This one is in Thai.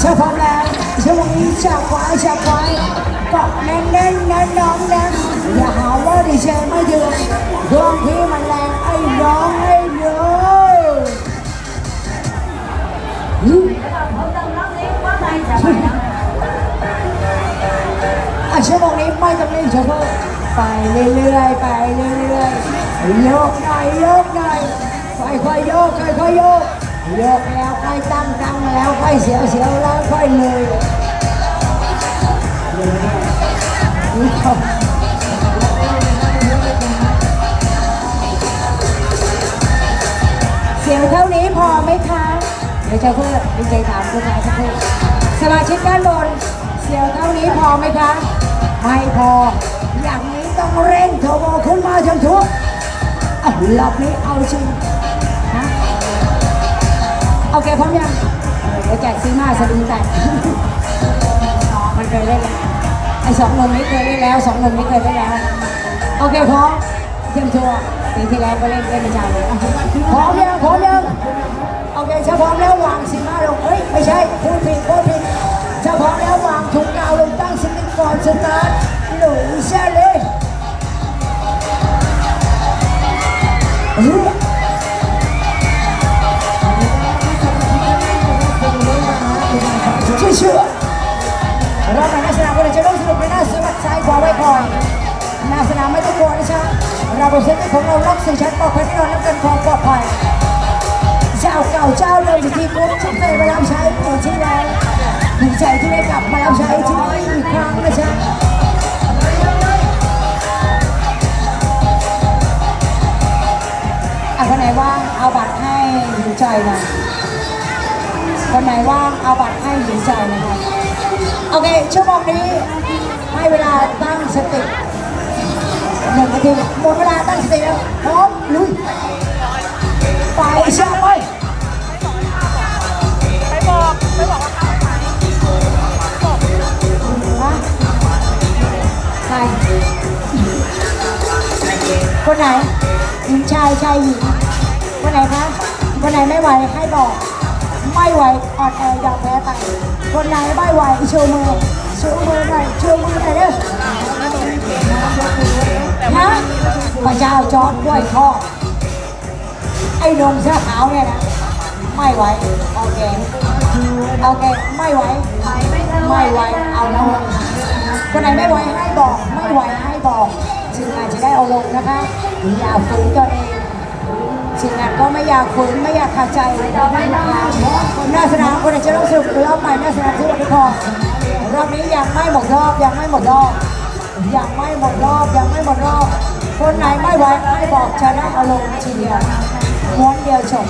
เชื่อพร้อมแล้วช่วงนี้จับไว้จับไว้เกาะแน่นแน่นๆนะน้องนะอย่าหาว่าดิฉันไม่เดือดดวงพี่มันแรงไอ้น้องไอ้เด้อหืมอะชั่วโมงนี้ไม่ต้องเล่นโชเฟอร์ไปเรื่อยๆไปเรื่อยๆโยกหน่อยโยกหน่อยค่อยๆโยกค่อยๆโยกโยกแล้วค่อยตั้งตั้งแล้วค่อยเสียวเสียวแล้วค่อยเลยเสียงเท่านี้พอไหมคะ เดี๋ยวจะเพื่อดีใจถามคุณนายสักครู่สมาชิกด้านบน เสียงเท่านี้พอไหมคะ ไม่พอ อย่างนี้ต้องเร่งโทโบขึ้นมาจนทุกอะรอบนี้เอาจริง อเคพร้อมยังเดี๋ยวแจกซีมาสลิงแตกมันเคยเล่นแล้วไอ้สองหนุ่มนี้เคยเล่นแล้วสองหนุ่มนี้เคยเล่นแล้วโอเคพร้อมเตรียมตัวปีที่แล้วก็เล่นเล่นประจำเลยพร้อมยังพร้อมยังโอเคถ้าพร้อมแล้ววางซีมาลงเฮ้ยไม่ใช่พูดผิด ครซ้ายขวาไว้ก่อนหน้าสนามไม่ต้องกลัวนะจ๊ะเราบริษัทของเราล็อกสี่ชั้นปลอดภัยแน่นอนและเป็นความปลอดภัยเจ้าเก่าเจ้าเดิมที่กรุ๊ปที่เคยมารับใช้ปีที่แล้วดีใจที่ได้กลับมารับใช้ที่นี่อีกครั้งนะจ๊ะอะคนไหนว่างเอาบัตรให้หญิงใจหน่อยคนไหนว่างเอาบัตรให้หญิงใจนะครับโอเคชั่วโมงนี้ ให้เวลาตั้งสติหนึ่งนาทีหมดเวลาตั้งสติแล้วพร้อมลุยไปเชื่อไปไปบอกไปบอกว่าเขาไปไหนฮะใครคนไหนหญิงชายชายหญิงคนไหนคะคนไหนไม่ไหวให้บอก ไม่ไหวอ่อนแอยอมแพ้ไปคนไหนไม่ไหวโชูมือ ชูมือหน่อยชมือหน่อยเด้อฮะพระเจ้าจอดกล้วยทอไอ้นมเสื้อขาวเนี่ยนะไม่ไหวโอเคโอเคไม่ไหวไม่ไหวเอาแล้วคนไหนไม่ไหวให้บอก ไม่ไหวให้บอกทีมงานจะได้เอาลงนะคะอย่าฝืนตัวเองทีมงานก็ไม่อยากฝืนไม่อยากขาดใจหน้าสนามคนไหนจะต้องสรุปรอบใหม่หน้าสนามทุกวันพอ รอบนี้ยังไม่หมดรอบยังไม่หมดรอบยังไม่หมดรอบยังไม่หมดรอบ คนไหนไม่ไหวให้บอกจะได้เอาลงทีเดียวม้วนเดียวจบ